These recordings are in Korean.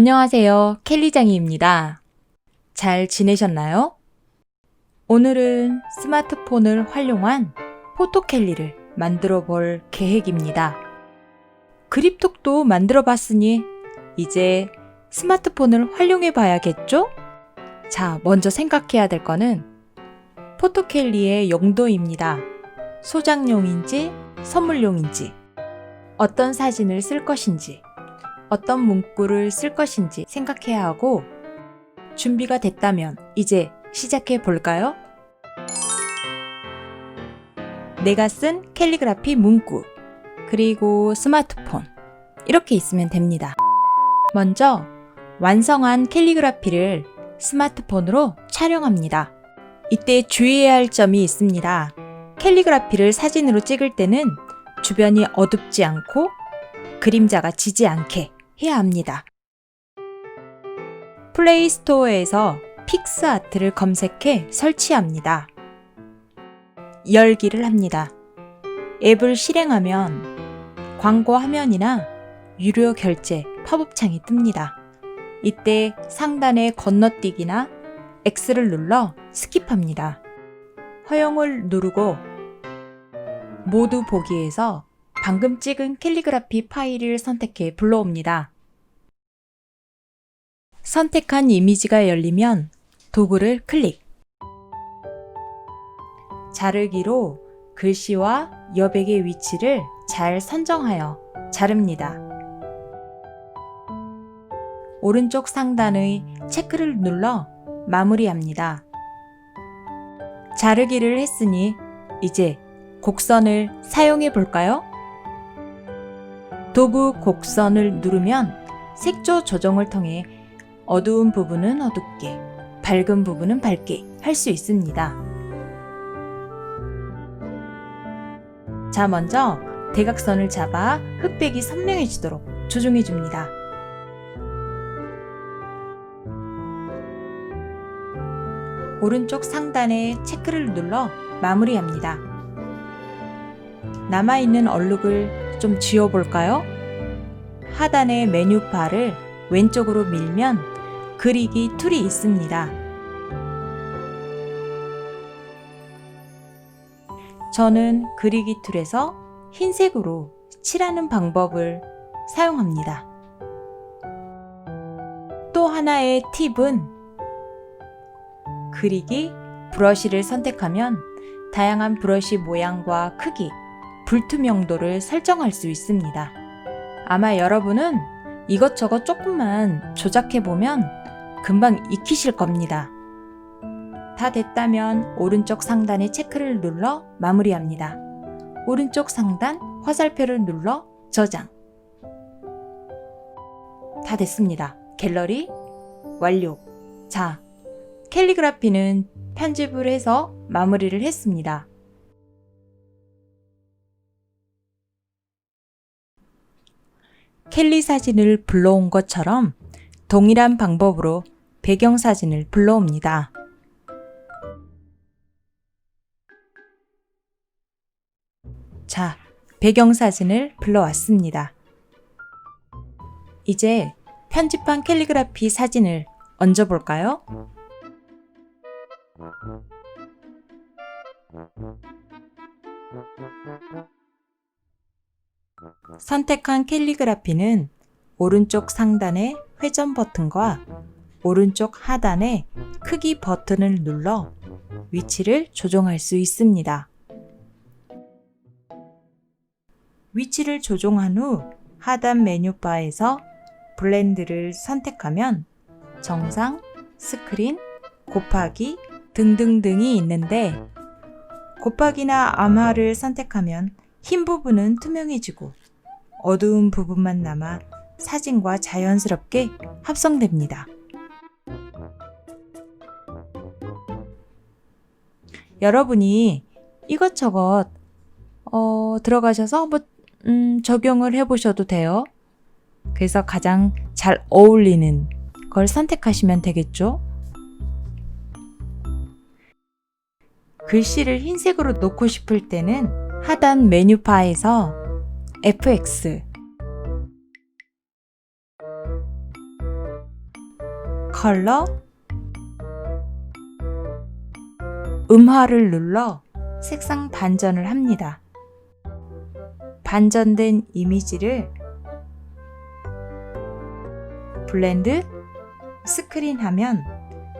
안녕하세요. 켈리장이입니다. 잘 지내셨나요? 오늘은 스마트폰을 활용한 포토켈리를 만들어 볼 계획입니다. 그립톡도 만들어 봤으니 이제 스마트폰을 활용해 봐야겠죠? 자, 먼저 생각해야 될 거는 포토켈리의 용도입니다. 소장용인지 선물용인지 어떤 사진을 쓸 것인지 어떤 문구를 쓸 것인지 생각해야 하고 준비가 됐다면 이제 시작해 볼까요? 내가 쓴 캘리그라피 문구 그리고 스마트폰 이렇게 있으면 됩니다. 먼저 완성한 캘리그라피를 스마트폰으로 촬영합니다. 이때 주의해야 할 점이 있습니다. 캘리그라피를 사진으로 찍을 때는 주변이 어둡지 않고 그림자가 지지 않게 해야 합니다. 플레이스토어에서 픽스아트를 검색해 설치합니다. 열기를 합니다. 앱을 실행하면 광고 화면이나 유료 결제 팝업 창이 뜹니다. 이때 상단의 건너뛰기나 X를 눌러 스킵합니다. 허용을 누르고 모두 보기에서 방금 찍은 캘리그라피 파일을 선택해 불러옵니다. 선택한 이미지가 열리면 도구를 클릭. 자르기로 글씨와 여백의 위치를 잘 선정하여 자릅니다. 오른쪽 상단의 체크를 눌러 마무리합니다. 자르기를 했으니 이제 곡선을 사용해 볼까요? 도구 곡선을 누르면 색조 조정을 통해 어두운 부분은 어둡게, 밝은 부분은 밝게 할 수 있습니다. 자, 먼저 대각선을 잡아 흑백이 선명해지도록 조정해 줍니다. 오른쪽 상단에 체크를 눌러 마무리합니다. 남아있는 얼룩을 좀 지워볼까요? 하단의 메뉴바를 왼쪽으로 밀면 그리기 툴이 있습니다. 저는 그리기 툴에서 흰색으로 칠하는 방법을 사용합니다. 또 하나의 팁은 그리기 브러쉬를 선택하면 다양한 브러쉬 모양과 크기, 불투명도를 설정할 수 있습니다. 아마 여러분은 이것저것 조금만 조작해보면 금방 익히실 겁니다. 다 됐다면 오른쪽 상단의 체크를 눌러 마무리합니다. 오른쪽 상단 화살표를 눌러 저장. 다 됐습니다. 갤러리 완료. 자, 캘리그라피는 편집을 해서 마무리를 했습니다. 켈리 사진을 불러온 것처럼 동일한 방법으로 배경 사진을 불러옵니다. 자, 배경 사진을 불러왔습니다. 이제 편집한 캘리그라피 사진을 얹어 볼까요? 선택한 캘리그라피는 오른쪽 상단의 회전 버튼과 오른쪽 하단의 크기 버튼을 눌러 위치를 조정할 수 있습니다. 위치를 조종한 후 하단 메뉴바에서 블렌드를 선택하면 정상, 스크린, 곱하기 등등등이 있는데 곱하기나 암화를 선택하면 흰 부분은 투명해지고 어두운 부분만 남아 사진과 자연스럽게 합성됩니다. 여러분이 이것저것 어, 들어가셔서 뭐 음, 적용을 해보셔도 돼요. 그래서 가장 잘 어울리는 걸 선택하시면 되겠죠. 글씨를 흰색으로 놓고 싶을 때는 하단 메뉴바에서 FX 컬러 음화를 눌러 색상 반전을 합니다. 반전된 이미지를 블렌드 스크린 하면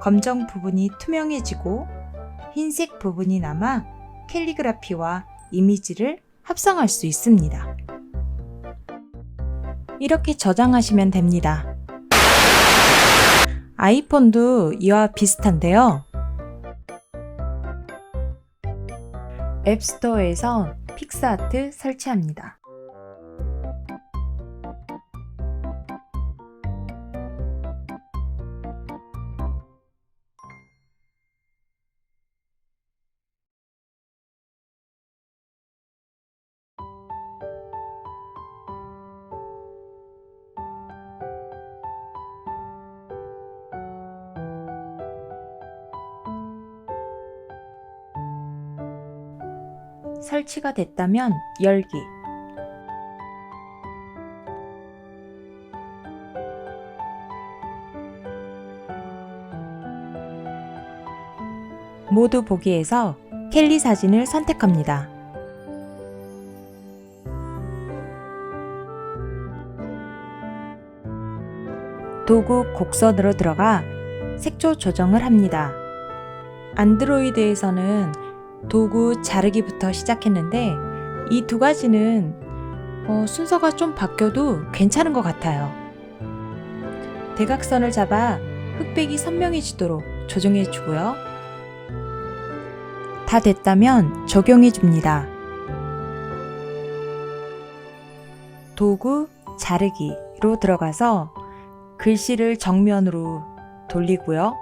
검정 부분이 투명해지고 흰색 부분이 남아 캘리그라피와 이미지를 합성할 수 있습니다. 이렇게 저장하시면 됩니다. 아이폰도 이와 비슷한데요. 앱스토어에서 픽스아트 설치합니다. 설치가 됐다면 열기. 모두 보기에서 켈리 사진을 선택합니다. 도구 곡선으로 들어가 색조 조정을 합니다. 안드로이드에서는 도구 자르기부터 시작했는데 이 두 가지는 어, 순서가 좀 바뀌어도 괜찮은 것 같아요. 대각선을 잡아 흑백이 선명해지도록 조정해 주고요. 다 됐다면 적용해 줍니다. 도구 자르기로 들어가서 글씨를 정면으로 돌리고요.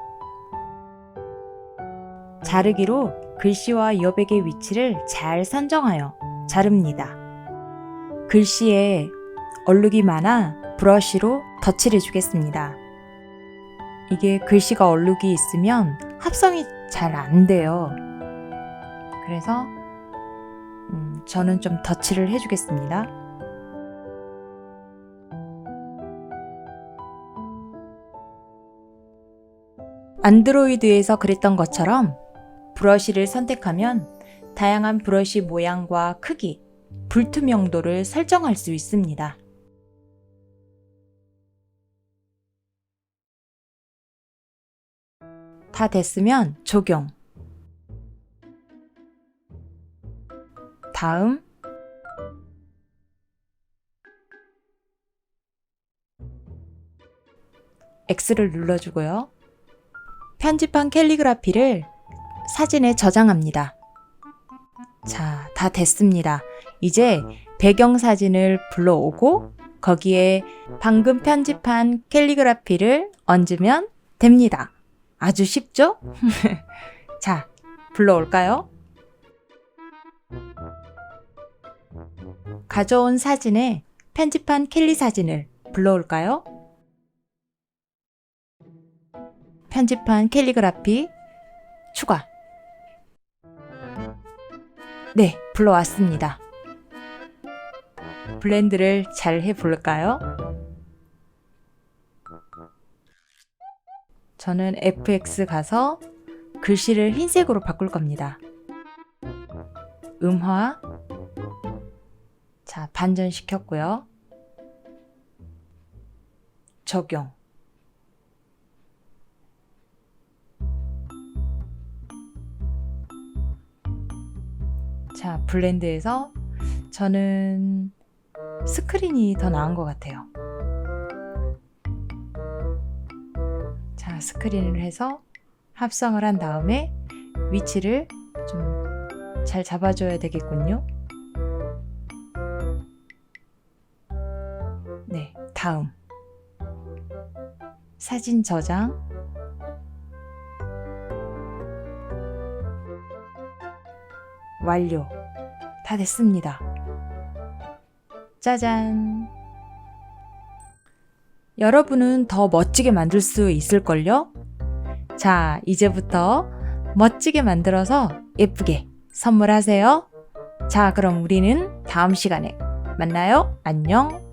자르기로 글씨와 여백의 위치를 잘 선정하여 자릅니다. 글씨에 얼룩이 많아 브러쉬로 덧칠해 주겠습니다. 이게 글씨가 얼룩이 있으면 합성이 잘 안 돼요. 그래서 음, 저는 좀 덧칠을 해주겠습니다. 안드로이드에서 그랬던 것처럼 브러쉬를 선택하면 다양한 브러쉬 모양과 크기, 불투명도를 설정할 수 있습니다. 다 됐으면 적용. 다음 X를 눌러주고요. 편집한 캘리그라피를 사진에 저장합니다. 자, 다 됐습니다. 이제 배경 사진을 불러오고 거기에 방금 편집한 캘리그라피를 얹으면 됩니다. 아주 쉽죠? 자, 불러올까요? 가져온 사진에 편집한 캘리 사진을 불러올까요? 편집한 캘리그라피 추가. 네, 불러왔습니다. 블렌드를 잘 해볼까요? 저는 FX 가서 글씨를 흰색으로 바꿀 겁니다. 음화. 자, 반전시켰고요. 적용. 자, 블렌드에서 저는 스크린이 더 나은 것 같아요. 자, 스크린을 해서 합성을 한 다음에 위치를 좀 잘 잡아줘야 되겠군요. 네, 다음. 사진 저장. 완료. 다 됐습니다. 짜잔. 여러분은 더 멋지게 만들 수 있을걸요? 자, 이제부터 멋지게 만들어서 예쁘게 선물하세요. 자, 그럼 우리는 다음 시간에 만나요. 안녕.